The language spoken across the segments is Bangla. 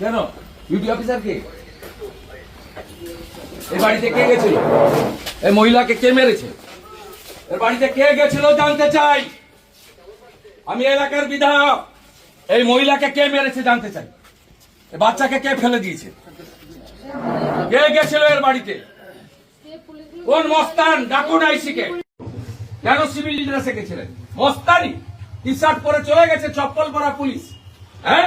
কেন? ডিউটি অফিসার কে? এই বাড়িতে কে গেছিল? এই মহিলাকে কে মেরেছে? এর বাড়িতে কে গেছিল জানতে চাই? আমি এলাকার বিধায়ক। এই মহিলাকে কে মেরেছে জানতে চাই? বাচ্চাকে কে ফেলে দিয়েছে? কে গেছিল এর বাড়িতে? কোন মস্তান? ডাকুন আইসিকে কেন সিভিল ড্রেসে গেছিলেন? মস্তানি টি শার্ট পরে চলে গেছে, চপ্পল পরা পুলিশ। হ্যাঁ?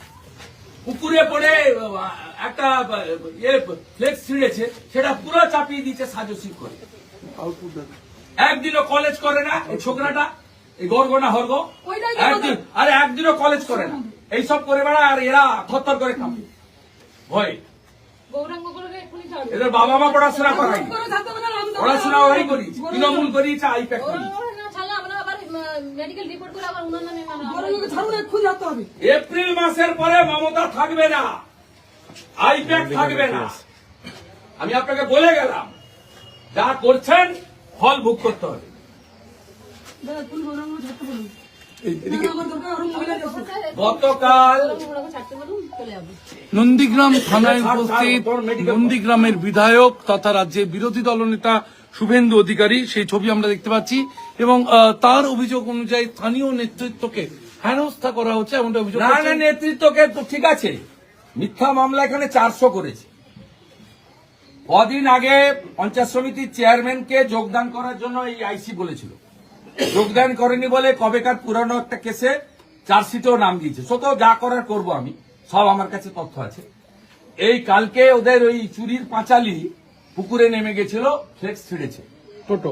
পুকুরে পড়ে একটা ইয়ে ফ্লেক্স ছিঁড়েছে সেটা পুরো চাপিয়ে দিচ্ছে সাজসি করে। একদিনও কলেজ করে না এই ছোকরাটা এই গর্গনা হর্গ। একদিন আরে একদিনও কলেজ করে না। এইসব করে বেড়া আর এরা থরথর করে কাঁপে। ভয়। এদের বাবা মা পড়াশোনা করাই করে না, পড়াশোনা ওরাই করিয়েছে। তৃণমূল করিয়েছে আইপ্যাক করিয়েছে গৌরাঙ্গগুলো না ছাড়লে আমরা আবার মেডিকেল রিপোর্ট করে আবার উনার নামে হবে। এপ্রিল মাসের পরে মমতা থাকবে না। আইপ্যাক থাকবে না। আমি আপনাকে বলে গেলাম যা করছেন ফল ভোগ করতে হবে। গতকাল নন্দীগ্রাম থানায় উপস্থিত নন্দীগ্রামের বিধায়ক তথা রাজ্যের বিরোধী দলনেতা শুভেন্দু অধিকারী সেই ছবি আমরা দেখতে পাচ্ছি এবং তার অভিযোগ অনুযায়ী স্থানীয় নেতৃত্বকে হেনস্থা করা হচ্ছে এমনটা অভিযোগ না না নেতৃত্বকে তো ঠিক আছে। মিথ্যা মামলা এখানে চারশো করেছে। কদিন আগে পঞ্চায়েত সমিতির চেয়ারম্যানকে যোগদান করার জন্য এই আইসি বলেছিল। যোগদান করেনি বলে কবেকার পুরানো একটা কেসে চার্জশিটেও নাম দিয়েছে। সত যা করার করব আমি সব আমার কাছে তথ্য আছে। এই কালকে ওদের ওই চুরির পাঁচালি পুকুরে নেমে গেছিল ফ্লেক্স ছিঁড়েছে। টোটো।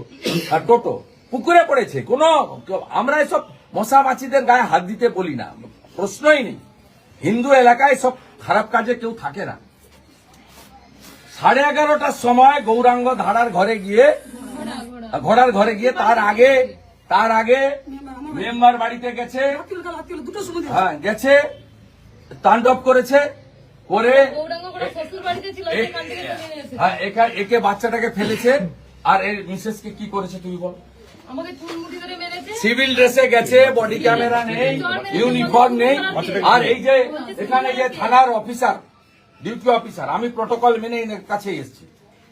আর টোটো পুকুরে পড়েছে কোন আমরা এসব মশা মাছিদের গায়ে হাত দিতে বলি না প্রশ্নই নেই। হিন্দু এলাকায় সব খারাপ কাজে কেউ থাকে না। সাড়ে এগারোটার সময় গৌরাঙ্গ ধারার ঘরে গিয়ে ঘোড়ার ঘরে গিয়ে তার আগে তার আগে মেম্বার বাড়িতে গেছে। হ্যাঁ গেছে তাণ্ডব করেছে করে হ্যাঁ একা- একে বাচ্চাটাকে ফেলেছে আর এর মিসেসকে কি করেছে তুমি বল। সিভিল ড্রেসে গেছে বডি ক্যামেরা নেই ইউনিফর্ম নেই আর এই যে এখানে যে থানার অফিসার ডিউটি অফিসার আমি প্রটোকল মেনে এর কাছে এসেছি।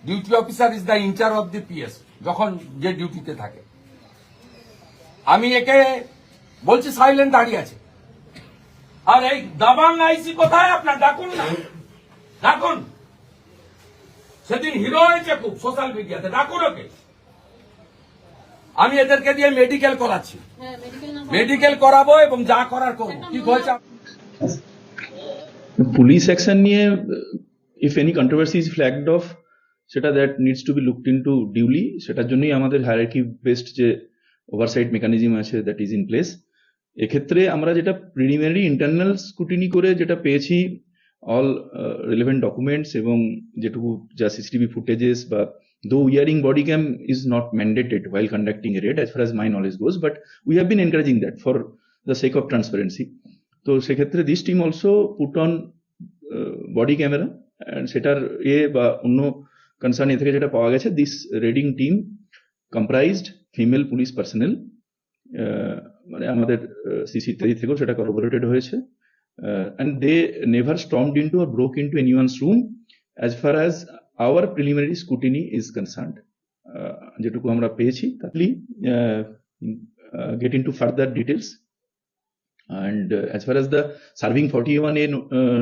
Duty officer is the incharge of the PS যখন যে ডিউটিতে থাকে। আমি একে বলছি সাইলেন্ট দাঁড়িয়ে আছে। আর এই দাবাং আইসি কোথায় আপনার? ডাকুন না। ডাকুন। সেদিন হিরো হয়েছে খুব সোশ্যাল মিডিয়াতে ডাকুন ওকে। আমি এদেরকে দিয়ে মেডিকেল করাচ্ছি। হ্যাঁ মেডিকেল করাবো। এবং যা করার করব। কি হয়েছে পুলিশ অ্যাকশন নিয়ে if any controversy is flagged of সেটা that needs to be looked into duly সেটার জন্যই আমাদের হায়ারার্কি বেসড যে ওভারসাইট মেকানিজম আছে দ্যাট ইজ ইন প্লেস এক্ষেত্রে আমরা যেটা প্রিলিমিনারি ইন্টারনাল স্কুটিনি করে যেটা পেয়েছি অল রিলেভেন্ট ডকুমেন্টস এবং যেটুকু যা সিসিটিভি ফুটেজেস বা though wearing body cam is not mandated while conducting a raid as far as my knowledge goes but we have been encouraging that for the sake of transparency তো সেক্ষেত্রে this team also put on body camera সেটার এ বা অন্য কনসার্ন এ থেকে যেটা পাওয়া গেছে this raiding team comprised female police personnel মানে আমাদের সিসি ইত্যাদি থেকেও সেটা করবোরেটেড হয়েছে। and they never stormed into or broke into any one's room as far as our preliminary scrutiny is concerned যেটুকু আমরা পেয়েছি তাহলেই get into further details and as far as the serving forty one A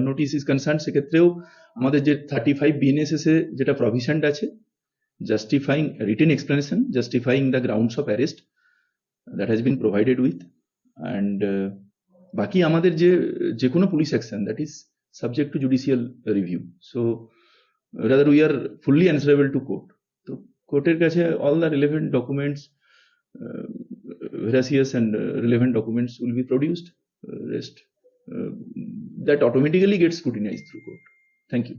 notice is concern সেক্ষেত্রেও আমাদের যে থার্টি ফাইভ বিএনএসএস এ যেটা প্রভিশন আছে justifying written explanation justifying the grounds of arrest that has been provided with and বাকি আমাদের যে যে কোনো police action that is subject to judicial review so rather we are fully answerable to court তো কোর্টের কাছে all the relevant documents veracious and uh, relevant documents will be produced. Uh, rest uh, that automatically gets scrutinized through court. Thank you.